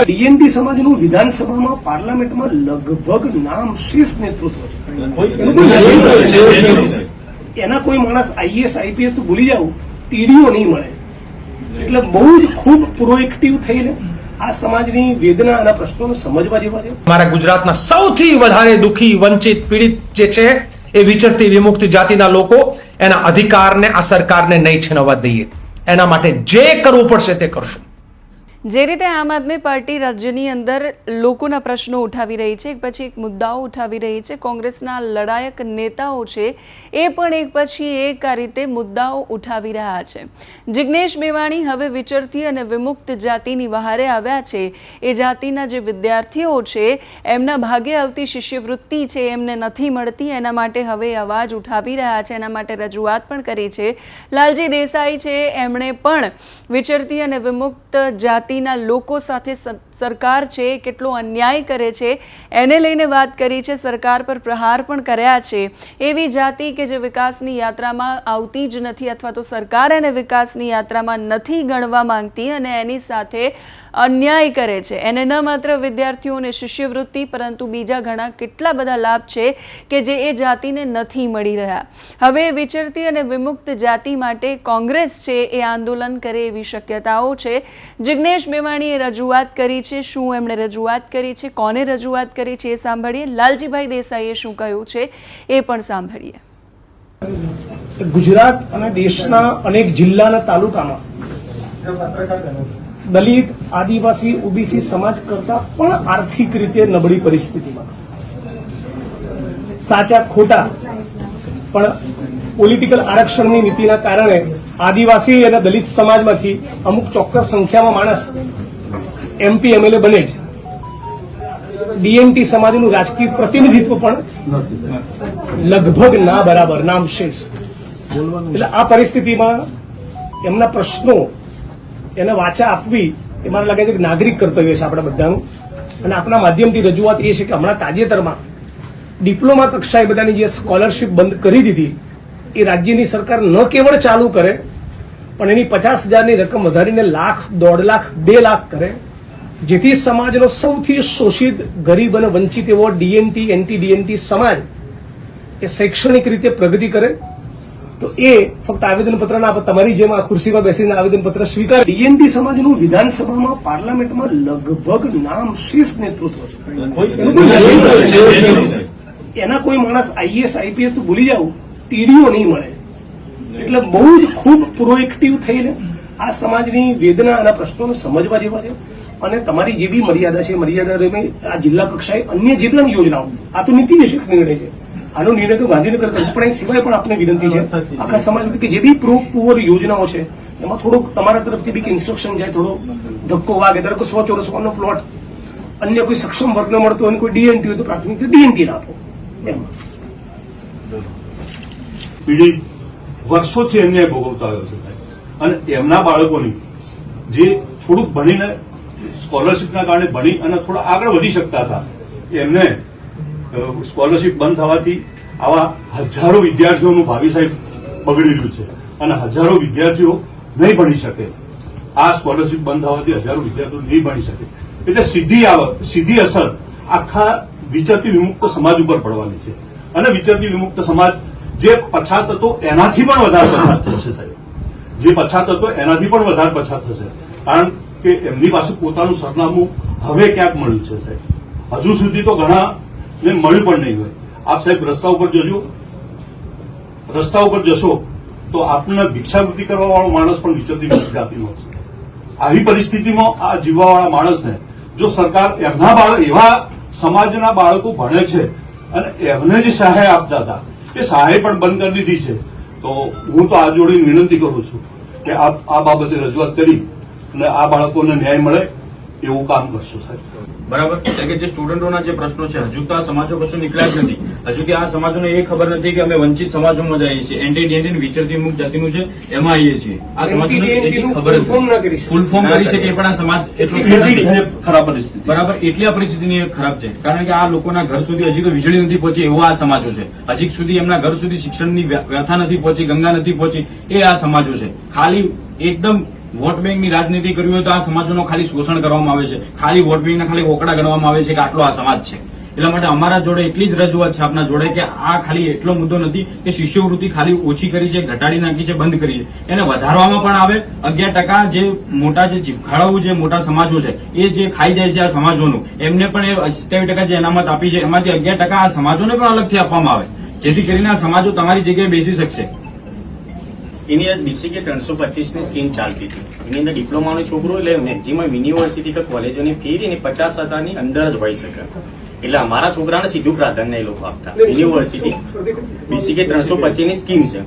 DNT સમાજનું વિધાનસભામાં પાર્લામેન્ટમાં લગભગ નામ શ્રેષ્ઠ નેતૃત્વ છે. એના કોઈ માણસ આઈએસ આઈપીએસ તો ભૂલી જાવ ટીડીઓ નહીં મળે. એટલે બહુ જ ખૂબ પ્રોએક્ટિવ થઈને આ સમાજની વેદના અને પ્રશ્નોને સમજવા જેવા છે. મારા ગુજરાતના સૌથી વધારે દુખી વંચિત પીડિત જે છે એ વિચરતી વિમુક્ત જાતિના લોકો એના અધિકારને આ સરકારને નહીં છીનવવા દઈએ. એના માટે જે કરવું પડશે તે કરશું. જે રીતે આમ આદમી પાર્ટી રાજ્યની અંદર લોકોના પ્રશ્નો ઉઠાવી રહી છે, એક પછી એક મુદ્દાઓ ઉઠાવી રહી છે, કોંગ્રેસના લડાયક નેતાઓ છે, એ પણ એક પછી એક આ રીતે મુદ્દાઓ ઉઠાવી રહ્યા છે. જિજ્ઞેશ મેવાણી હવે વિચરતી અને વિમુક્ત જાતિની વહારે આવ્યા છે. એ જાતિના જે વિદ્યાર્થીઓ છે, એમના ભાગે આવતી શિષ્યવૃત્તિ છે, એમને નથી મળતી, એના માટે હવે અવાજ ઉઠાવી રહ્યા છે, એના માટે રજૂઆત પણ કરી છે. લાલજી દેસાઈ છે, એમણે પણ વિચરતી અને વિમુક્ત જાતિના લોકો સાથે સરકાર છે, કેટલો અન્યાય કરે છે, એને લઈને વાત કરી છે, સરકાર પર પ્રહાર પણ કર્યા છે. એવી જાતિ કે જે વિકાસની યાત્રામાં આવતી જ નથી અથવા તો સરકાર એને વિકાસની યાત્રામાં નથી ગણવા માંગતી અને એની સાથે અન્યાય કરે છે. એને ન માત્ર વિદ્યાર્થીઓને શિષ્યવૃત્તિ, પરંતુ બીજા ઘણા કેટલા બધા લાભ છે કે જે એ જાતિને નથી મળી રહ્યા. હવે વિચરતી અને વિમુક્ત જાતિ માટે કોંગ્રેસ છે એ આંદોલન કરે એવી શક્યતાઓ છે. જિજ્ઞેશ મેવાણીએ રજૂઆત કરી છે, શું એમણે રજૂઆત કરી છે, કોને રજૂઆત કરી છે એ સાંભળીએ. લાલજીભાઈ દેસાઈએ શું કહ્યું છે એ પણ સાંભળીએ. ગુજરાત અને દેશના અનેક જિલ્લાના તાલુકામાં દલિત, આદિવાસી, ઓબીસી સમાજ કરતા પણ આર્થિક રીતે નબળી પરિસ્થિતિમાં. સાચા ખોટા પણ પોલિટિકલ આરક્ષણની નીતિના કારણે આદિવાસી અને દલિત સમાજમાંથી અમુક ચોક્કસ સંખ્યામાં માણસ એમપી એમએલએ બને છે. ડીએમટી સમાજનું રાજકીય પ્રતિનિધિત્વ પણ લગભગ ના બરાબર નામ શેષ એટલે આ પરિસ્થિતિમાં એમના પ્રશ્નો, એને વાચા આપવી એ મને લાગે છે કે નાગરિક કર્તવ્ય છે આપણા બધાનું. અને આપણા માધ્યમથી રજૂઆત એ છે કે હમણાં તાજેતરમાં ડિપ્લોમા કક્ષાએ બધાની જે સ્કોલરશિપ બંધ કરી દીધી એ રાજ્યની સરકાર ન કેવળ ચાલુ કરે પણ એની પચાસ હજારની રકમ વધારીને લાખ દોઢ લાખ બે લાખ કરે જેથી સમાજનો સૌથી શોષિત ગરીબ અને વંચિત એવો ડીએનટી એન્ટી ડીએનટી સમાજ એ શૈક્ષણિક રીતે પ્રગતિ કરે. તો એ ફક્ત આવેદનપત્ર ના તમારી જેમ આ ખુરશીમાં બેસીને આવેદનપત્ર સ્વીકાર. ડીએનટી સમાજનું વિધાનસભામાં પાર્લામેન્ટમાં લગભગ નામ શીર્ષ નેતૃત્વ છે. એના કોઈ માણસ આઈએસ આઈપીએસ તો ભૂલી જાવ ટીડીઓ નહીં મળે. એટલે બહુ જ ખૂબ પ્રોએક્ટિવ થઈને આ સમાજની વેદના અને પ્રશ્નોને સમજવા જેવા છે. અને તમારી જે બી મર્યાદા છે મર્યાદા આ જિલ્લા કક્ષાએ અન્ય જે પણ યોજનાઓ આ તો નીતિ વિષયક નિર્ણય છે. આનો નિર્ણય તો ગાંધીનગર કરશે પણ એ સિવાય પણ આપને વિનંતી છે આખા સમાજ કે જે બી પ્રો પુઅર યોજનાઓ છે એમાં થોડોક તમારા તરફથી બી ઇન્સ્ટ્રક્શન જાય થોડો ધક્કો વાગે. ધારો કે સો ચોરસ નો પ્લોટ અન્ય કોઈ સક્ષમ વર્ગને મળતો હોય અને કોઈ ડીએનટી હોય તો પ્રાથમિક ડીએનટી આપો. એમ. પીડિત વર્ષોથી અન્યાય ભોગવતા આવ્યો છે. અને એમના બાળકોની જે થોડુંક ભણીને સ્કોલરશીપના કારણે ભણી અને થોડા આગળ વધી શકતા હતા, એમને સ્કોલરશીપ બંધ થવાથી આવા હજારો વિદ્યાર્થીઓનું ભાવિ સાહેબ બગડેલું છે અને હજારો વિદ્યાર્થીઓ નહીં ભણી શકે. આ સ્કોલરશીપ બંધ થવાથી હજારો વિદ્યાર્થીઓ નહીં ભણી શકે. એટલે સીધી આવક સીધી અસર આખા વિચરતી વિમુક્ત સમાજ ઉપર પડવાની છે. અને વિચરતી વિમુક્ત સમાજ જે પછાત હતો એનાથી પણ વધારે પછાત થશે સાહેબ. જે પછાત હતો એનાથી પણ વધારે પછાત થશે. કારણ કે એમની પાસે પોતાનું સરનામું હવે ક્યાંક મળ્યું છે સાહેબ. હજુ સુધી તો ઘણા ને મળ્યું પણ નહીં હોય. આપ સાહેબ રસ્તા ઉપર જજો. રસ્તા ઉપર જશો તો આપને ભિક્ષાવૃત્તિ કરવા વાળો માણસ પણ વિચરતી વિમુક્ત આપી છે આવી પરિસ્થિતિમાં આ જીવવાવાળા માણસને જો સરકાર એમના બાળક એવા સમાજના બાળકો ભણે છે અને એમને જે સહાય આપતા હતા એ સહાય પણ બંધ કરી દીધી છે. તો હું તો આ જોડીને વિનંતી કરું છું કે આ બાબતે રજૂઆત કરી અને આ બાળકોને ન્યાય મળે એવું કામ કરશું સાહેબ. બરાબર. એટલે કે જે સ્ટુડન્ટોના જે પ્રશ્નો છે હજુ તો આ સમાજો કશું નીકળ્યા જ નથી. હજુ કે આ સમાજોને એ ખબર નથી કે અમે વંચિત સમાજોમાં જઈએ છીએ. એન્ટી ડીએનટી વિચરતી અમુક જાતિનું છે એમાં આવીએ છીએ. આ સમાજોને ખબર. ફૂલ ફોર્મ કરી શકે. પણ આ સમાજ એટલો ખરાબ પરિસ્થિતિ. બરાબર. એટલી આ પરિસ્થિતિની ખરાબ છે. કારણ કે આ લોકોના ઘર સુધી હજી તો વીજળી નથી પહોંચી એવા આ સમાજો છે. હજી સુધી એમના ઘર સુધી શિક્ષણની વ્યથા નથી પહોંચી ગંગા નથી પહોંચી એ આ સમાજો છે. ખાલી એકદમ વોટ બેંકની રાજનીતિ કરવી હોય તો આ સમાજોનો ખાલી શોષણ કરવામાં આવે છે. ખાલી વોટ બેંકના ખાલી ઓકડા ગણવામાં આવે છે કે આટલો આ સમાજ છે. એટલા માટે અમારા જોડે એટલી જ રજૂઆત છે આપના જોડે કે આ ખાલી એટલો મુદ્દો નથી કે શિષ્યવૃત્તિ ખાલી ઓછી કરી છે, ઘટાડી નાખી છે, બંધ કરી છે. એને વધારવામાં પણ આવે. અગિયાર ટકા જે મોટા જે જીભખાળાઓ જે મોટા સમાજો છે, એ જે ખાઈ જાય છે આ સમાજોનું, એમને પણ એ સિત્તેર ટકા જે અનામત આપી છે, એમાંથી અગિયાર ટકા આ સમાજોને પણ અલગથી આપવામાં આવે. જેથી કરીને આ સમાજો તમારી જગ્યાએ બેસી શકશે. એની અંદર બીસીકે ત્રણસો પચીસની સ્કીમ ચાલતી હતી. એની અંદર ડિપ્લોમાનો છોકરો એટલે મેક્ઝિમમ યુનિવર્સિટી કે કોલેજોની ફી એની પચાસ હજારની અંદર જ હોઈ શકે. એટલે અમારા છોકરાને સીધું પ્રાધાન્ય એ લોકો આપતા. યુનિવર્સિટી. બીસીકે ત્રણસો પચીસની સ્કીમ છે.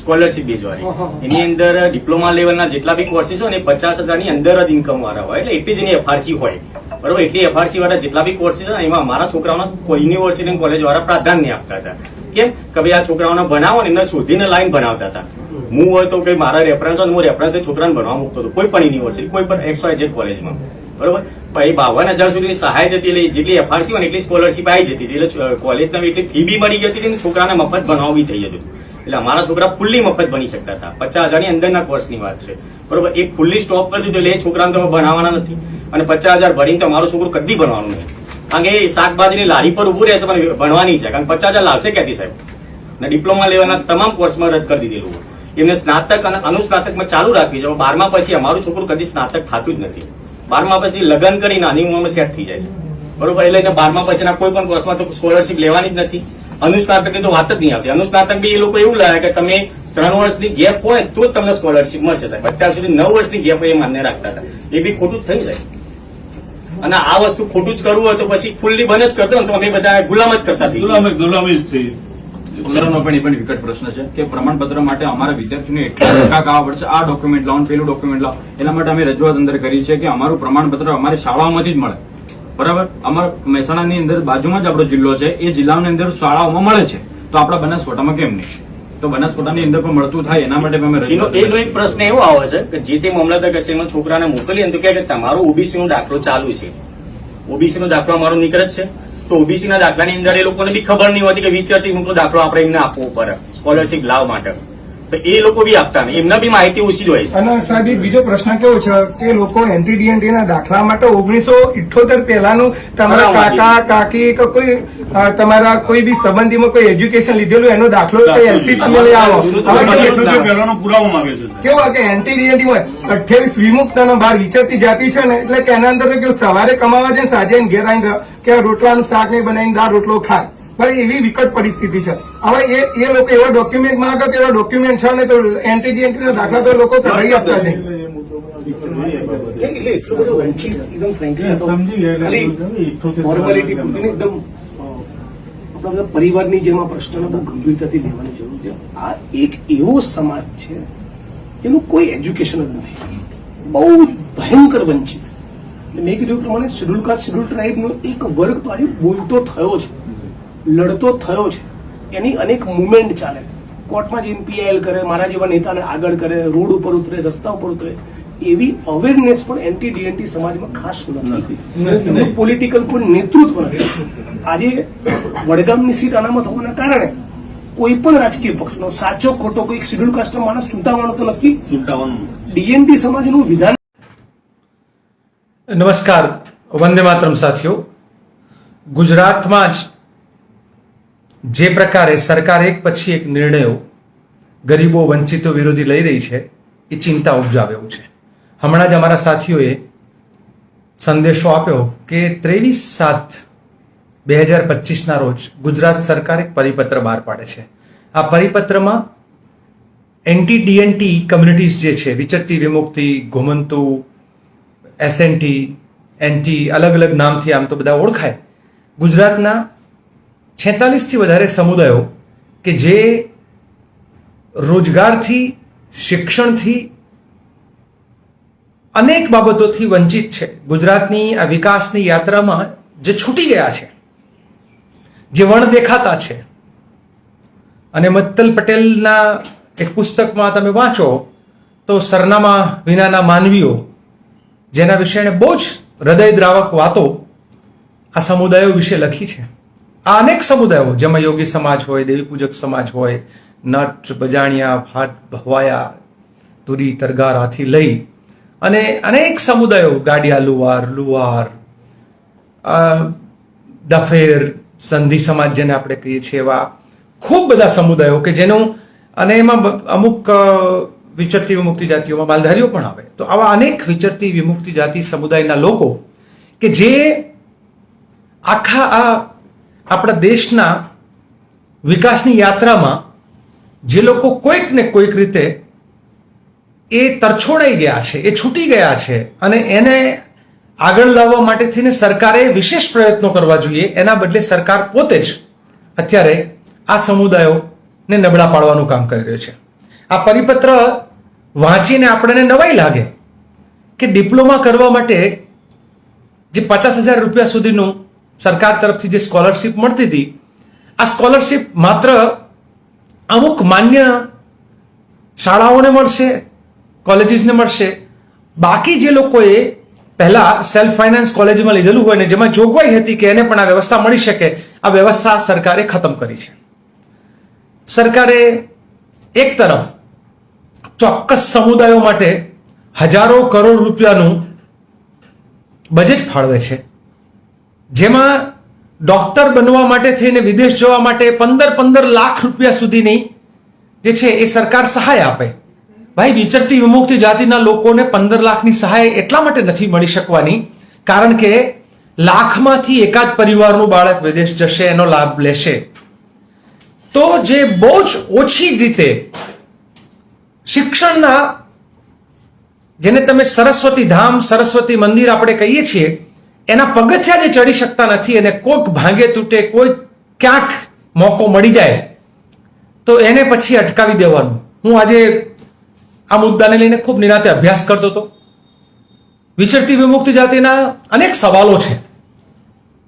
સ્કોલરશીપ બેઝવાળી એની અંદર ડિપ્લોમા લેવલના જેટલા બી કોર્સીસ હોય ને પચાસ હજારની અંદર જ ઇન્કમ વાળા હોય. એટલે એટલી જ એની એફઆરસી હોય. બરોબર? એટલી એફઆરસી વાળા જેટલા બી કોર્સીસ હોય ને એમાં અમારા છોકરાઓને યુનિવર્સિટી કોલેજ વાળા પ્રાધાન્ય આપતા હતા. કેમ? કે ભાઈ આ છોકરાઓને ભણાવો ને એમને શોધીને લાઈન ભણાવતા હતા. હું હોય તો કે મારા રેફરન્સ હોય હું રેફરન્સ છોકરાને ભણવા મૂકતો હતો. કોઈ પણ યુનિવર્સિટી કોઈ પણ એક્સ વાય જેડ કોલેજમાં બરોબર? પછી બાવન હજાર સુધીની સહાય જતી એટલે જેટલી એફઆરસી હોય એટલી સ્કોલરશીપ આવી જતી હતી. એટલે કોલેજના એટલી ફી બી મળી ગઈ હતી અને છોકરાને મફત ભણાવવું થઈ જતું એટલે અમારા છોકરા ફૂલ્લી મફત બની શકતા હતા. પચાસ હજારની અંદરના કોર્સની વાત છે. બરોબર? એ ફૂલ્લી સ્ટોપ કરી દીધું એટલે એ છોકરાને તમે ભણાવવાના નથી. અને પચાસ હજાર ભરીને તો છોકરો છોકરું કદી ભણવાનું નહીં. કારણ કે એ શાકભાજીની લારી પર ઉભું રહેશે પણ ભણવાની છે. કારણ કે પચાસ હજાર લાવશે ક્યાંથી સાહેબ? અને ડિપ્લોમા લેવાના તમામ કોર્સમાં રદ કરી દીધેલું એમને સ્નાતક અને અનુસ્નાતકમાં ચાલુ રાખવી છે. બારમા પછી અમારું છોકરું કદી સ્નાતક થતું જ નથી. બારમા પછી લગ્ન કરી નાની ઉંમરમાં સેટ થઈ જાય છે. બરોબર? એટલે એને બારમા પછીના કોઈ પણ કોર્સમાં તો સ્કોલરશીપ લેવાની જ નથી. અનુસ્નાતકની તો વાત જ નહીં આવતી. અનુસ્નાતક બી એ લોકો એવું લાગે કે તમે ત્રણ વર્ષની ગેપ હોય તો તમને સ્કોલરશીપ મળશે સાહેબ. અત્યાર સુધી નવ વર્ષની ગેપ એ માન્ય રાખતા હતા. એ બી ખોટું જ થયું સાહેબ. અને આ વસ્તુ ખોટું જ કરવું હોય તો પછી ફૂલ્લી બંધ જ કરતો તો અમે બધા ગુલામ જ કરતા. ગુલામી ગુલામી જ થઈ ઉદાહરણનો પણ એ પણ વિકટ પ્રશ્ન છે કે પ્રમાણપત્ર માટે અમારા વિદ્યાર્થીઓને એટલા ટકા કાવા પડશે. આ ડોક્યુમેન્ટ લાવો પેલું ડોક્યુમેન્ટ લાવો. એના માટે અમે રજૂઆત અંદર કરી છે કે અમારું પ્રમાણપત્ર અમારી શાળાઓમાંથી જ મળે. બરાબર? અમારા મહેસાણાની અંદર બાજુમાં જ આપણો જિલ્લો છે. એ જિલ્લાની અંદર શાળાઓમાં મળે છે. તો આપણા બનાસકાંઠામાં કેમ નહીં? તો બનાસકાંઠાની અંદર પણ મળતું થાય એના માટે પણ અમે એનો એક પ્રશ્ન એવો આવે છે કે જે તે મામલતદાર કચેરીમાં છોકરાને મોકલીએ ને તો કહે કે તમારો ઓબીસી નો દાખલો ચાલુ છે. ઓબીસી નો દાખલો અમારો નીકળે છે. તો ઓબીસી ના દાખલાની અંદર એ લોકોને બી ખબર નહીં હોતી કે વિચારતી મૂકલો દાખલો આપણે એમને આપવો પડે. સ્કોલરશીપ લાવ માટે. તો એ લોકો બી આપતા નહીં. એમના બી માહિતી ઓછી જ હોય છે. અને સાહેબ એક બીજો પ્રશ્ન કેવો છે? કે લોકો એનટીડીએનટી ના દાખલા માટે ઓગણીસો ઇઠોતેર પહેલાનું તમારા કાકા કાકી કે કોઈ તમારા કોઈ બી સંબંધીમાં કોઈ એજ્યુકેશન લીધેલું એનો દાખલો કે એલસી તમે લઈ આવો. પુરાવો માંગે છે કેવો કે એનટીડીએનટી માં અઠ્યાવીસ વિમુક્ત અને બાર વિચરતી જાતિ છે ને એટલે કે એના અંદર કેવું સવારે કમાવા જાય સાંજે ઘેર આવીને કે રોટલાનું શાક નહીં બનાવીને દાળ રોટલો ખાય. પણ એવી વિકટ પરિસ્થિતિ છે. હવે એ એ લોકો એવા ડોક્યુમેન્ટ માંગે તો એવા ડોક્યુમેન્ટ છે ને તો એન્ટ્રી ના દાખલા તો લોકો કઢાઈ આપતા નહીં. પરિવારની જેમ આ પ્રશ્નને બહુ ગંભીરતાથી લેવાની જરૂર છે. આ એક એવો સમાજ છે એનું કોઈ એજ્યુકેશન જ નથી. બહુ ભયંકર વંચિત. મેં કીધું પ્રમાણે શેડ્યુલ કાસ્ટ શેડ્યુલ ટ્રાઇબનો એક વર્ગ તો આજે બોલતો થયો છે લડતો થયો છે. એની અનેક મુવમેન્ટ ચાલે. કોર્ટમાં જઈને પીઆઈએલ કરે મારા જેવા નેતાને આગળ કરે રોડ ઉપર ઉતરે રસ્તા ઉપર ઉતરે એવી અવેરનેસ પણ એન્ટી ડીએનટી સમાજમાં ખાસ નથી. પોલિટિકલ કોઈ નેતૃત્વ નથી. આજે વડગામની સીટ અનામત હોવાના કારણે કોઈ પણ રાજકીય પક્ષનો સાચો ખોટો કોઈ શેડ્યુલ કાસ્ટ માણસ ચૂંટાવાનો તો નથી. ચૂંટાવાનું ડીએનટી સમાજનું વિધાન નમસ્કાર. વંદે માતરમ સાથીઓ. ગુજરાતમાં જ જે પ્રકારે સરકાર એક પછી એક નિર્ણયો ગરીબો વંચિતો વિરોધી લઈ રહી છે, એ ચિંતા ઉપજાવે એવું છે. હમણાં જ અમારા સાથીઓએ સંદેશો આપ્યો કે ત્રેવીસ સાત બે હજાર પચીસના રોજ ગુજરાત સરકાર એક પરિપત્ર બહાર પાડે છે. આ પરિપત્રમાં એન્ટી ડીએનટી કમ્યુનિટીઝ જે છે, વિચરતી, વિમુક્તિ, ઘુમંતુ એસએનટી એનટી અલગ અલગ નામથી આમ તો બધા ઓળખાય. ગુજરાતના છેતાલીસથી વધારે સમુદાયો કે જે રોજગારથી, શિક્ષણથી અનેક બાબતોથી વંચિત છે. ગુજરાતની આ વિકાસની યાત્રામાં જે છૂટી ગયા છે, જે વણ દેખાતા છે, અને મત્તલ પટેલના એક પુસ્તકમાં તમે વાંચો, તો સરનામા વિનાના માનવીઓ, જેના વિશે એણે બહુ જ હૃદયદ્રાવક વાતો આ સમુદાયો વિશે લખી છે. આ અનેક સમુદાયો જેમાં યોગી સમાજ હોય, દેવી પૂજક સમાજ હોય, નટ, બજાણિયા, ભાટ, ભવાયા, તુરી તરગારાથી લઈ અને અનેક સમુદાયો, ગાડિયા, લુવાર લુવાર ડફેર, સંધિ સમાજ જેને આપણે કહીએ છીએ એવા ખૂબ બધા સમુદાયો કે જેનું અને એમાં અમુક વિચરતી વિમુક્તિ જાતિઓમાં માલધારીઓ પણ આવે. તો આવા અનેક વિચરતી વિમુક્તિ જાતિ સમુદાયના લોકો કે જે આખા આ આપણા દેશના વિકાસની યાત્રામાં જે લોકો કોઈક ને કોઈક રીતે એ તરછોડાઈ ગયા છે, એ છૂટી ગયા છે અને એને આગળ લાવવા માટે થઈને સરકારે વિશેષ પ્રયત્નો કરવા જોઈએ. એના બદલે સરકાર પોતે જ અત્યારે આ સમુદાયોને નબળા પાડવાનું કામ કરી રહ્યો છે. આ પરિપત્ર વાંચીને આપણને નવાઈ લાગે કે ડિપ્લોમા કરવા માટે જે પચાસ હજાર રૂપિયા સુધીનું સરકાર તરફથી જે સ્કોલરશીપ મળતી હતી, આ સ્કોલરશિપ માત્ર અમુક માન્ય શાળાઓને મળશે કોલેજીસને મળશે. બાકી જે લોકોએ પહેલા સેલ્ફ ફાઇનાન્સ કોલેજમાં લીધેલું હોય ને, જેમાં જોગવાઈ હતી કે એને પણ આ વ્યવસ્થા મળી શકે, આ વ્યવસ્થા સરકારે ખતમ કરી છે. સરકારે એક તરફ ચોક્કસ સમુદાયો માટે હજારો કરોડ રૂપિયાનું બજેટ ફાળવે છે. જેમાં ડોક્ટર બનવા માટે થઈને વિદેશ જવા માટે પંદર પંદર લાખ રૂપિયા સુધીની જે છે એ સરકાર સહાય આપે. ભાઈ, વિચરતી વિમુક્તિ જાતિના લોકોને પંદર લાખની સહાય એટલા માટે નથી મળી શકવાની, કારણ કે લાખમાંથી એકાદ પરિવારનું બાળક વિદેશ જશે, એનો લાભ લેશે. તો જે બહુ જ ઓછી રીતે શિક્ષણના, જેને તમે સરસ્વતી ધામ, સરસ્વતી મંદિર આપણે કહીએ છીએ એના પગથિયા જે ચડી શકતા નથી અને કોઈક ભાંગે તૂટે, કોઈ ક્યાંક મોકો મળી જાય, તો એને પછી અટકાવી દેવાનું. હું આજે આ મુદ્દાને લઈને ખૂબ નિરાતે અભ્યાસ કરતો હતો. વિચરતી વિમુક્તિ જાતિના અનેક સવાલો છે.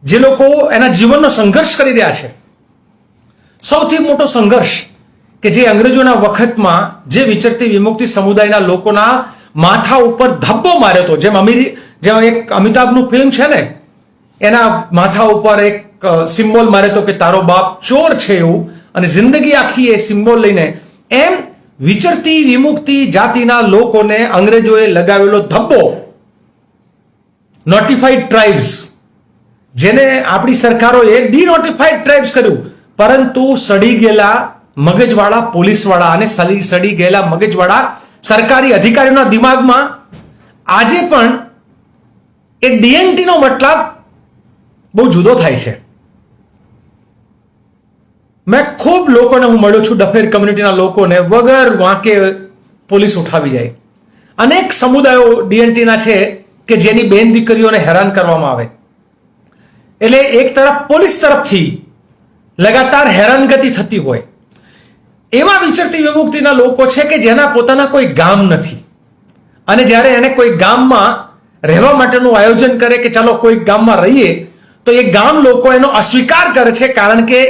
જે લોકો એના જીવનનો સંઘર્ષ કરી રહ્યા છે. સૌથી મોટો સંઘર્ષ કે જે અંગ્રેજોના વખતમાં જે વિચરતી વિમુક્તિ સમુદાયના લોકોના માથા ઉપર ધબ્બો માર્યો હતો, જેમ અમીરી જેમ એક અમિતાભનું ફિલ્મ છે ને, એના માથા ઉપર એક સિમ્બોલ મારે તો કે તારો બાપ ચોર છે એવું, અને જિંદગી આખી એ સિમ્બોલ લઈને એમ વિચરતી, વિમુક્તિ જાતિના લોકોને અંગ્રેજોએ લગાવેલો ધબ્બો. નોટિફાઈડ ટ્રાઇબ્સ જેને આપણી સરકારોએ ડીનોટિફાઈડ ટ્રાઇબ્સ કર્યું. પરંતુ સડી ગયેલા મગજવાળા, પોલીસવાળા અને સડી ગયેલા મગજવાળા સરકારી અધિકારીઓના દિમાગમાં આજે પણ એ ડીએનટી નો મતલબ બહુ જુદો થાય છે. મેં ખૂબ લોકોને હું મળ્યો છું, ડફેર કમ્યુનિટીના લોકોને, વગર વાંકે પોલીસ ઉઠાવી જાય. અનેક સમુદાયો ડીએનટીના છે કે જેની બેન દીકરીઓને હેરાન કરવામાં આવે. એટલે એક તરફ પોલીસ તરફથી લગાતાર હેરાનગતિ થતી હોય. એવા વિચરતી વિમુક્તિના લોકો છે કે જેના પોતાના કોઈ ગામ નથી. અને જ્યારે એને કોઈ ગામમાં રહેવા માટેનું આયોજન કરે કે ચાલો કોઈ ગામમાં રહીએ, તો એ ગામ લોકો એનો અસ્વીકાર કરે છે કારણ કે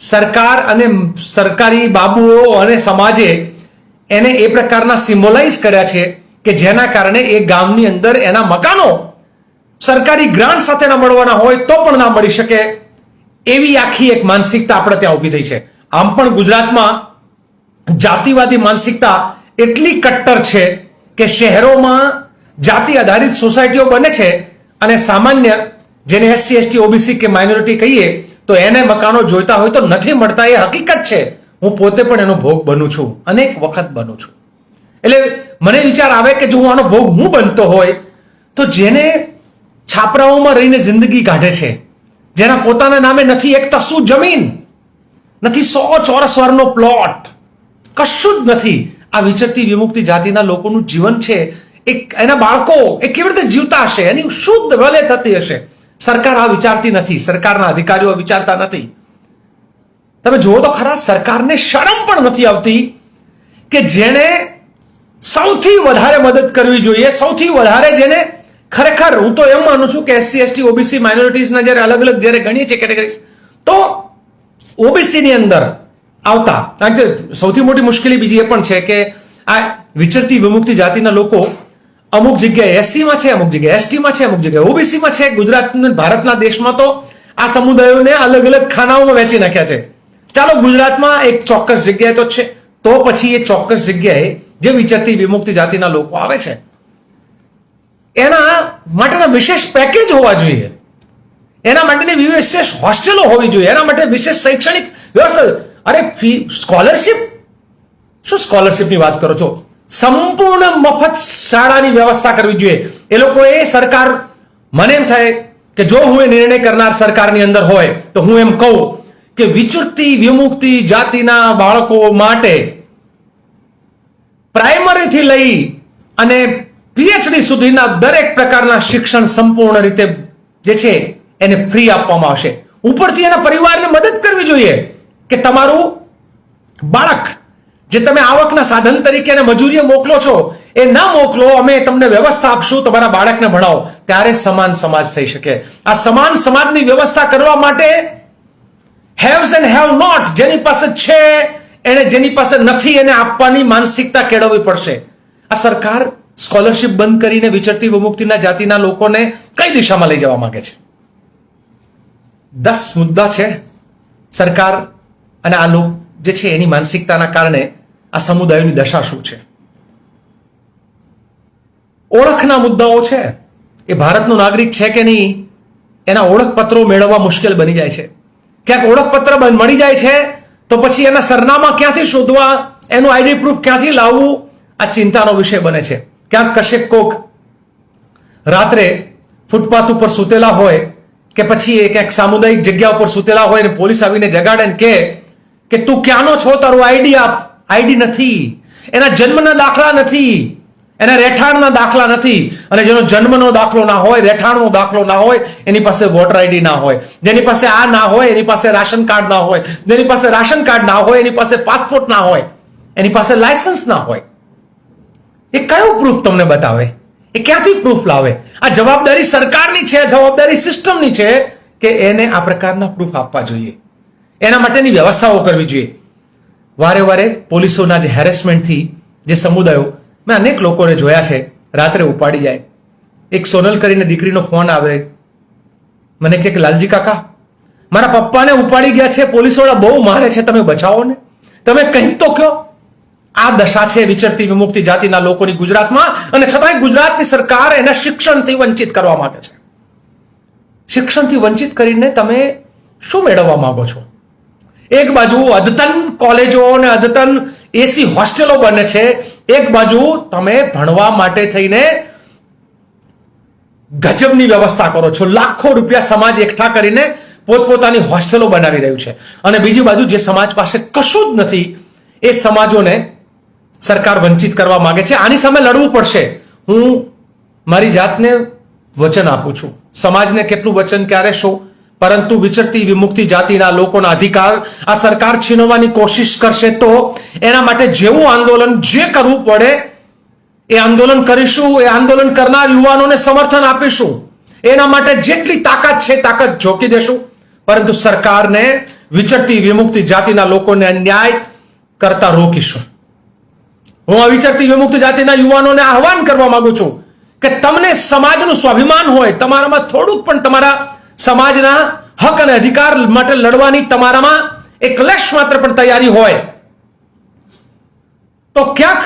સરકાર અને સરકારી બાબુઓ અને સમાજે એને એ પ્રકારના સિમ્બોલાઇઝ કર્યા છે કે જેના કારણે એ ગામની અંદર એના મકાનો સરકારી ગ્રાન્ટ સાથે ના મળવાના હોય તો પણ ના મળી શકે એવી આખી એક માનસિકતા આપણે ત્યાં ઊભી થઈ છે. આમ પણ ગુજરાતમાં જાતિવાદી માનસિકતા એટલી કટ્ટર છે કે શહેરોમાં જાતિ આધારિત સોસાયટીઓ બને છે અને સામાન્ય જેને એસસી એસટી ઓબીસી કે માઇનોરિટી કહીએ, તો એને મકાનો જોઈતા હોય તો નથી મળતા, એ હકીકત છે. હું પોતે પણ એનો ભોગ બનું છું, અનેક વખત બનું છું. એટલે મને વિચાર આવે કે જો હું આનો ભોગ હું બનતો હોય, તો જેને છાપરાઓમાં રહીને જિંદગી કાઢે છે, જેના પોતાના નામે નથી એક તસુ જમીન? નથી સો ચોરસ વારનો પ્લોટ કશું જ નથી. આ વિચરતી વિમુક્તિ જાતિના લોકોનું જીવન છે એક એના બાળકો એ કેવી રીતે જીવતા હશે? એની શુદ્ધ ભલે થતી હશે. સરકાર આ વિચારતી નથી. સરકારના અધિકારીઓ વિચારતા નથી. તમે જુઓ તો ખરા, સરકારને શરમ પણ નથી આવતી કે જેણે સૌથી વધારે મદદ કરવી જોઈએ, સૌથી વધારે જેને ખરેખર હું તો એમ માનું છું કે એસસી, એસટી, ઓબીસી માઇનોરિટીઝના જ્યારે અલગ અલગ જ્યારે ગણીએ છીએ કેટેગરીઝ તો ઓબીસીની અંદર આવતા, કારણ કે સૌથી મોટી મુશ્કેલી બીજી એ પણ છે કે આ વિચરતી વિમુક્તિ જાતિના લોકો અમુક જગ્યાએ એસસીમાં છે, અમુક જગ્યાએ એસટીમાં છે, અમુક જગ્યાએ ઓબીસીમાં છે. ગુજરાત ભારતના દેશમાં તો આ સમુદાયોને અલગ અલગ ખાનાઓમાં વહેંચી નાખ્યા છે. ચાલો ગુજરાતમાં એક ચોક્કસ જગ્યાએ તો છે. તો પછી એ ચોક્કસ જગ્યાએ જે વિચરતી, વિમુક્તિ જાતિના લોકો આવે છે, એના માટેના વિશેષ પેકેજ હોવા જોઈએ. એના માટેની વિશેષ હોસ્ટેલો હોવી જોઈએ. એના માટે વિશેષ શૈક્ષણિક વ્યવસ્થા. અરે, ફી સ્કોલરશિપ શું સ્કોલરશિપની વાત કરો છો? સંપૂર્ણ મફત શાળાની વ્યવસ્થા કરવી જોઈએ. એ લોકોએ સરકાર, મને એમ થાય કે જો હું એ નિર્ણય કરનાર સરકારની અંદર હોય, તો હું એમ કહું કે વિચરતી, વિમુક્તિ જાતિના બાળકો માટે પ્રાઇમરીથી લઈ અને પીએચડી સુધીના દરેક પ્રકારના શિક્ષણ સંપૂર્ણ રીતે જે છે, એને ફ્રી આપવામાં આવશે. ઉપરથી એના પરિવારને મદદ કરવી જોઈએ કે તમારું બાળક જે તમે આવકના સાધન તરીકે અને મજૂરીએ મોકલો છો, એ ના મોકલો, અમે તમને વ્યવસ્થા આપશું, તમારા બાળકને ભણાવો. ત્યારે સમાન સમાજ થઈ શકે. આ સમાન સમાજની વ્યવસ્થા કરવા માટે હેવ્સ એન્ડ હેવ નોટ જેની પાસે છે એને જેની પાસે નથી, એને આપવાની માનસિકતા કેળવવી પડશે. આ સરકાર સ્કોલરશિપ બંધ કરીને વિચરતી વિમુક્તિના જાતિના લોકોને કઈ દિશામાં લઈ જવા માંગે છે? દસ મુદ્દા છે. સરકાર અને આ લોક જે છે, એની માનસિકતાના કારણે આ સમુદાયોની દશા શું છે? ઓળખના મુદ્દાઓ છે. એ ભારતનો નાગરિક છે કે નહીં? એના ઓળખપત્રો મેળવવા મુશ્કેલ બની જાય છે. ક્યાંક ઓળખપત્ર મળી જાય છે, તો પછી એના સરનામા ક્યાંથી શોધવા, એનું આઈડી પ્રૂફ ક્યાંથી લાવવું? આ ચિંતાનો વિષય બને છે. ક્યાંક કશેક કોક રાત્રે ફૂટપાથ ઉપર સૂતેલા હોય કે પછી એ ક્યાંક સામુદાયિક જગ્યા ઉપર સૂતેલા હોય ને પોલીસ આવીને જગાડે ને કે, તું ક્યાંનો છો? તારું આઈડી આપ. આઈડી નથી. એના જન્મના દાખલા નથી. એના રહેઠાણના દાખલા નથી. અને જેનો જન્મનો દાખલો ના હોય, રહેઠાણનો દાખલો ના હોય, એની પાસે વોટર આઈડી ના હોય. જેની પાસે આ ના હોય, એની પાસે રાશન કાર્ડ ના હોય. જેની પાસે રાશન કાર્ડ ના હોય, એની પાસે પાસપોર્ટ ના હોય. એની પાસે લાયસન્સ ના હોય. એ કયો પ્રૂફ તમને બતાવે? એ ક્યાંથી પ્રૂફ લાવે? આ જવાબદારી સરકારની છે, જવાબદારી સિસ્ટમની છે કે એને આ પ્રકારના પ્રૂફ આપવા જોઈએ. એના માટેની વ્યવસ્થાઓ કરવી જોઈએ. વારે વારે પોલીસોના જે હેરેસમેન્ટથી જે સમુદાયો, મેં અનેક લોકોને જોયા છે, રાત્રે ઉપાડી જાય. એક સોનલ કરીને દીકરીનો ફોન આવે. મને કહે કે, લાલજી કાકા, મારા પપ્પાને ઉપાડી ગયા છે, પોલીસવાળા બહુ મારે છે, તમે બચાવો ને. તમે કહી તો કયો આ દશા છે વિચરતી વિમુક્તિ જાતિના લોકોની ગુજરાતમાં અને છતાંય ગુજરાતની સરકાર એના શિક્ષણથી વંચિત કરવા માંગે છે. શિક્ષણથી વંચિત કરીને તમે શું મેળવવા માંગો છો? એક બાજુ અદ્યતન કોલેજો અને અદ્યતન એસી હોસ્ટેલો બને છે. એક બાજુ તમે ભણવા માટે થઈને ગજબની વ્યવસ્થા કરો છો. લાખો રૂપિયા સમાજ એકઠા કરીને પોતપોતાની હોસ્ટેલો બનાવી રહ્યું છે. અને બીજી બાજુ જે સમાજ પાસે કશું જ નથી, એ સમાજોને સરકાર વંચિત કરવા માંગે છે. આની સામે લડવું પડશે. હું મારી જાતને વચન આપું છું. સમાજને કેટલું વચન ક્યારે શું? પરંતુ વિચરતી વિમુક્તિ જાતિના લોકોના અધિકાર આ સરકાર છીનવવાની કોશિશ કરશે તો એના માટે જેવું આંદોલન જે કરવું પડે, એ આંદોલન કરીશું, એ આંદોલન કરનાર યુવાનોને સમર્થન આપીશું. એના માટે જેટલી તાકાત છે તાકાત ઝોકી દેશું. પરંતુ સરકારને વિચરતી વિમુક્તિ જાતિના લોકોને અન્યાય કરતા રોકીશું. હું આ વિચરતી વિમુક્ત જાતિના યુવાનોને આહવાન કરવા માંગુ છું કે તમને સમાજનું સ્વાભિમાન હોય, તમારામાં થોડુંક પણ તમારા સમાજના હક અને અધિકાર માટે લડવાની તમારામાં એક લેશ માત્ર પણ તૈયારી હોય. તો ક્યાંક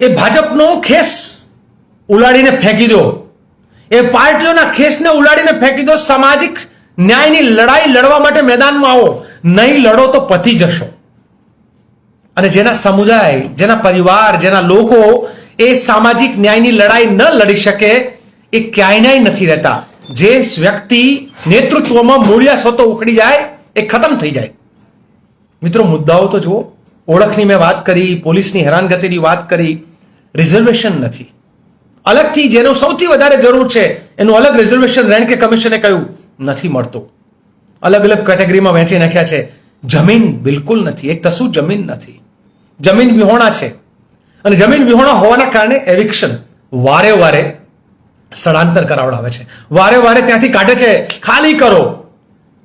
એ ભાજપનો ખેસ ઉલાડીને ફેંકી દો. એ પાર્ટીઓના ખેસને ઉલાડીને ફેંકી દો. સામાજિક ન્યાયની લડાઈ લડવા માટે મેદાનમાં આવો. નહીં લડો તો પતી જશો. અને જેના સમુદાય, જેના પરિવાર, જેના લોકો એ સામાજિક ન્યાયની લડાઈ ન લડી શકે એ ક્યાંય નથી રહેતા. જે વ્યક્તિ નેતૃત્વમાં મૂળિયા સોતો ઉખડી જાય, એ ખતમ થઈ જાય. મિત્રો, મુદ્દાઓ તો જુઓ. ઓળખની મેં વાત કરી, પોલીસની હેરાનગતિની વાત કરી. રિઝર્વેશન નથી. અલગથી જેનું સૌથી વધારે જરૂર છે, એનું અલગ રિઝર્વેશન રેન્ક કે કમિશને કહ્યું, નથી મળતું. અલગ અલગ કેટેગરીમાં વહેંચી નાખ્યા છે. જમીન બિલકુલ નથી. એક તસુ જમીન નથી? જમીન વિહોણા છે. અને જમીન વિહોણા હોવાના કારણે એવિક્શન વારે વારે સ્થળાંતર કરાવડાવે છે. વારે વારે ત્યાંથી કાઢે છે, ખાલી કરો.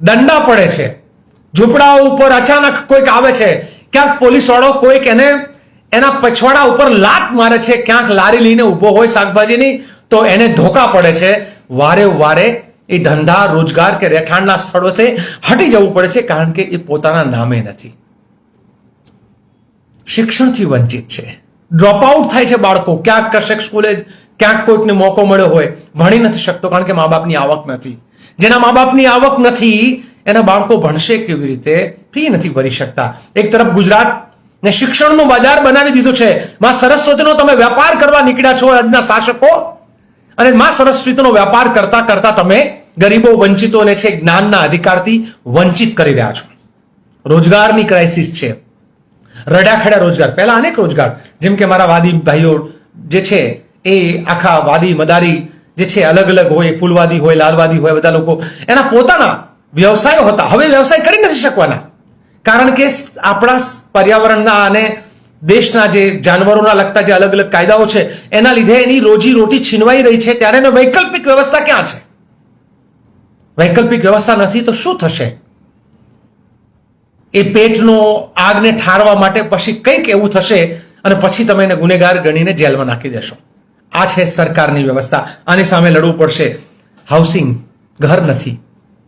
દંડા પડે છે. ઝૂંપડાઓ ઉપર અચાનક કોઈક આવે છે. ક્યાંક પોલીસ વાળો કોઈક એને, એના પછવાડા ઉપર લાત મારે છે. ક્યાંક લારી લઈને ઊભો હોય શાકભાજીની, તો એને ધોકા પડે છે. વારે વારે એ ધંધા, રોજગાર કે રહેઠાણના સ્થળોથી હટી જવું પડે છે, કારણ કે એ પોતાના નામે નથી. શિક્ષણથી વંચિત છે. ડ્રોપ આઉટ થાય છે બાળકો. ક્યાંક કશેક સ્કૂલે ક્યાંક કોઈકને મોકો મળ્યો હોય, ભણી નથી શકતો કારણ કે મા બાપની આવક નથી. જેના મા બાપની આવક નથી, એના બાળકો ભણશે કેવી રીતે? ફી નથી ભરી શકતા. એક તરફ ગુજરાત ને શિક્ષણનું બજાર બનાવી દીધું છે. માં સરસ્વતીનો તમે વેપાર કરવા નીકળ્યા છો, આજના શાસકો. અને માં સરસ્વતીનો વેપાર કરતા કરતા તમે ગરીબો, વંચિતોને છે, જ્ઞાનના અધિકારથી વંચિત કરી રહ્યા છો. રોજગારની ક્રાઇસિસ છે. રડાખડા રોજગાર. પહેલા અનેક રોજગાર. જેમ કે મારા વાદી ભાઈઓ જે છે એ આખા વાદી મદારી જે છે અલગ અલગ હોય, ફૂલવાદી હોય, લાલવાદી હોય, બધા લોકો, એના પોતાના વ્યવસાયો હતા. હવે વ્યવસાય કરી નથી શકવાના. કારણ કે આપણા પર્યાવરણના અને દેશના જે જાનવરોના લગતા જે અલગ અલગ કાયદાઓ છે, એના લીધે એની રોજી રોટી છીનવાઈ રહી છે. ત્યારે એનો વૈકલ્પિક વ્યવસ્થા ક્યાં છે? વૈકલ્પિક વ્યવસ્થા નથી તો શું થશે? એ પેટનો આગને ઠારવા માટે પછી કંઈક એવું થશે અને પછી તમે એને ગુનેગાર ગણીને જેલમાં નાખી દેશો. આ છે સરકારની વ્યવસ્થા. આની સામે લડવું પડશે. હાઉસિંગ ઘર નથી,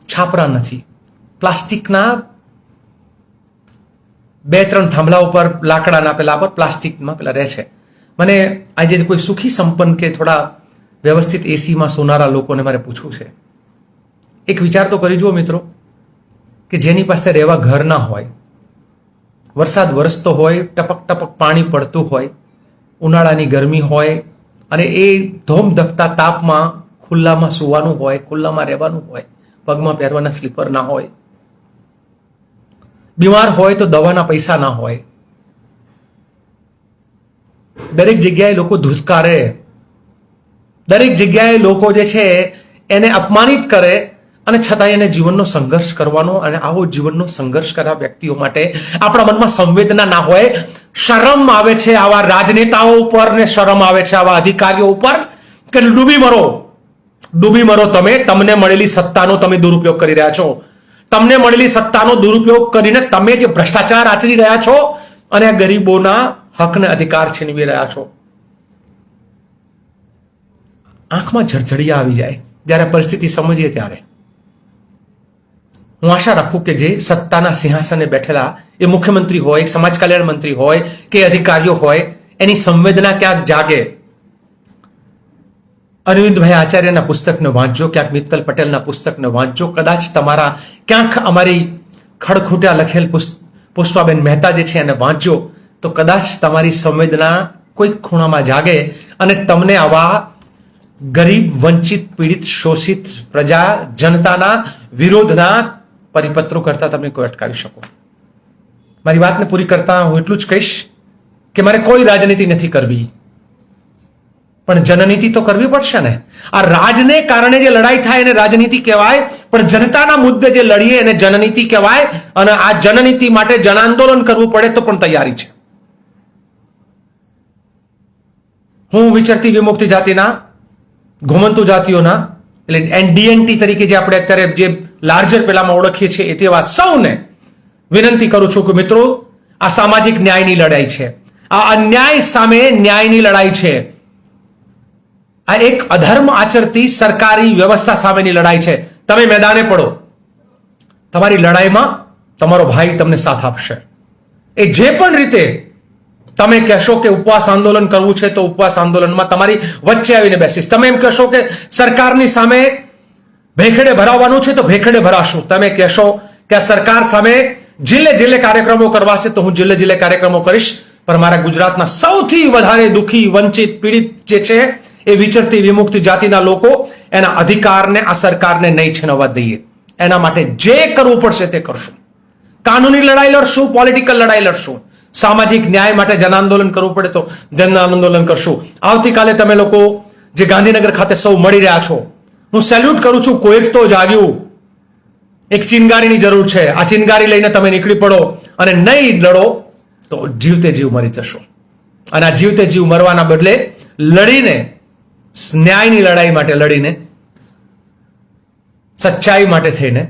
છાપરા નથી. પ્લાસ્ટિકના બે ત્રણ થાંભલા ઉપર લાકડાના પેલા પર પ્લાસ્ટિકમાં પેલા રહે છે. મને આજે કોઈ સુખી સંપન્ન કે થોડા વ્યવસ્થિત એસીમાં સોનારા લોકોને મારે પૂછવું છે. એક વિચાર તો કરી જુઓ મિત્રો, કે જેની પાસે રહેવા ઘર ના હોય, વરસાદ વરસતો હોય ટપક ટપક પાણી પડતું હોય, ઉનાળાની ગરમી હોય અને એ ધોમધકતા તાપમાં ખુલ્લામાં સુવાનું હોય, ખુલ્લામાં રહેવાનું હોય, પગમાં પહેરવાના સ્લીપર ના હોય, બીમાર હોય તો દવાના પૈસા ના હોય. દરેક જગ્યાએ લોકો ધૂતકારે દરેક જગ્યાએ લોકો જે છે એને અપમાનિત કરે અને છતાં એને જીવનનો સંઘર્ષ કરવાનો અને આવો જીવનનો સંઘર્ષ કરતા વ્યક્તિઓ માટે આપણા મનમાં સંવેદના ના હોય શરમ આવે છે આવા રાજનેતાઓ ઉપર ને શરમ આવે છે આવા અધિકારીઓ ઉપર? કે ડૂબી મરો. ડૂબી મરો તમે. તમને મળેલી સત્તાનો તમે દુરુપયોગ કરી રહ્યા છો. તમને મળેલી સત્તાનો દુરુપયોગ કરીને તમે જે ભ્રષ્ટાચાર આચરી રહ્યા છો અને ગરીબોના હકને અધિકાર છીનવી રહ્યા છો. આંખમાં ઝરઝડિયા આવી જાય. જ્યારે પરિસ્થિતિ સમજીએ ત્યારે. હું આશા રાખું કે જે સત્તાના સિંહાસને બેઠેલા એ મુખ્યમંત્રી હોય, સમાજ કલ્યાણ મંત્રી હોય કે અધિકારીઓ હોય, એની સંવેદના ક્યાંક જાગે? અરવિંદભાઈ આચાર્યના પુસ્તકને વાંચજો, ક્યાંક મિત્તલ પટેલના પુસ્તકને વાંચજો. કદાચ તમારા ક્યાંક અમારી ખડખૂટ્યા લખેલ પુષ્પાબેન મહેતા જે છે એને વાંચજો. તો કદાચ તમારી સંવેદના કોઈ ખૂણામાં જાગે અને તમને આવા ગરીબ, વંચિત, પીડિત, શોષિત પ્રજા, જનતાના વિરોધના પરિપત્રો કરતા તમે કોઈ અટકાવી શકો. મારી વાતને પૂરી કરતા હું એટલું જ કહીશ કે મારે કોઈ રાજનીતિ નથી કરવી. પણ જનનીતિ તો કરવી પડશે ને. આ રાજને કારણે જે લડાઈ થાય એને રાજનીતિ કહેવાય, પણ જનતાના મુદ્દે જે લડીએ એને જનનીતિ કહેવાય, અને આ જનનીતિ માટે જનાંદોલન કરવું પડે તો પણ તૈયારી છે. હું વિચરતી વિમુક્તિ જાતિના, ઘુમંતુ જાતિઓના એટલે એનડીએનટી તરીકે જે આપણે અત્યારે જે લાર્જર પેલામાં ઓળખીએ છીએ તેવા સૌને વિનંતી કરું છું કે મિત્રો, આ સામાજિક ન્યાયની લડાઈ છે. આ અન્યાય સામે ન્યાયની લડાઈ છે. આ એક અધર્મ આચરતી સરકારી વ્યવસ્થા સામેની લડાઈ છે. તમે મેદાને પડો. તમારી લડાઈમાં તમારો ભાઈ તમને સાથ આપશે. એ જે પણ રીતે તમે કહેશો કે ઉપવાસ આંદોલન કરવું છે તો ઉપવાસ આંદોલનમાં તમારી વચ્ચે આવીને બેસીશ. તમે એમ કહેશો કે સરકારની સામે ભેખડે ભરાવવાનું છે તો ભેખડે ભરાશું. તમે કહેશો કે સરકાર સામે જિલ્લે જિલ્લે કાર્યક્રમો કરવા છે તો હું જિલ્લે જિલ્લે કાર્યક્રમો કરીશ. પણ મારા ગુજરાતના સૌથી વધારે દુઃખી, વંચિત, પીડિત જે છે એ વિચરતી, વિમુક્ત જાતિના લોકો એના અધિકારને આ સરકારને નહીં છીનવવા દઈએ. એના માટે જે કરવું પડશે તે કરશું. કાનૂની લડાઈ લડશું પોલિટિકલ લડાઈ લડશું. સામાજિક ન્યાય માટે જન આંદોલન કરવું પડે તો જન આંદોલન કરશું. આવતીકાલે તમે લોકો જે ગાંધીનગર ખાતે સૌ મળી રહ્યા છો, હું સેલ્યુટ કરું છું કોઈક તો જાગ્યું. એક ચિનગારીની જરૂર છે. આ ચિનગારી લઈને તમે નીકળી પડો અને નહીં લડો તો જીવતે જીવ મરી જશો. અને આ જીવતે જીવ મરવાના બદલે લડીને, ન્યાયની લડાઈ માટે લડીને, સચ્ચાઈ માટે થઈને,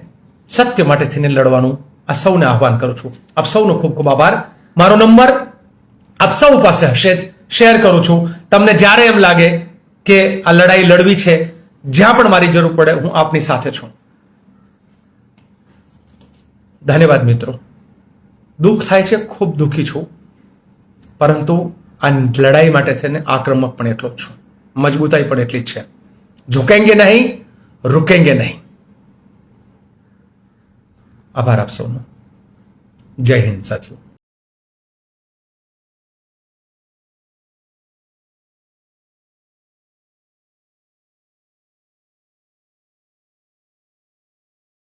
સત્ય માટે થઈને લડવાનું આ સૌને આહવાન કરું છું. આપ સૌનો ખૂબ ખૂબ આભાર. મારો નંબર આપ સૌ પાસે હશે. જ શેર કરું છું. તમને જ્યારે એમ લાગે કે આ લડાઈ લડવી છે, જ્યાં પણ મારી જરૂર પડે, હું આપની સાથે છું. ધન્યવાદ મિત્રો. દુઃખ થાય છે, ખૂબ દુઃખી છું. પરંતુ આ લડાઈ માટે થઈને આક્રમક પણ એટલો જ છું. મજબૂતાઈ પણ એટલી જ છે. ઝુકેંગે નહીં, રૂકેંગે નહીં. આભાર આપ સૌનો. જય હિન્દ, સાથીઓ.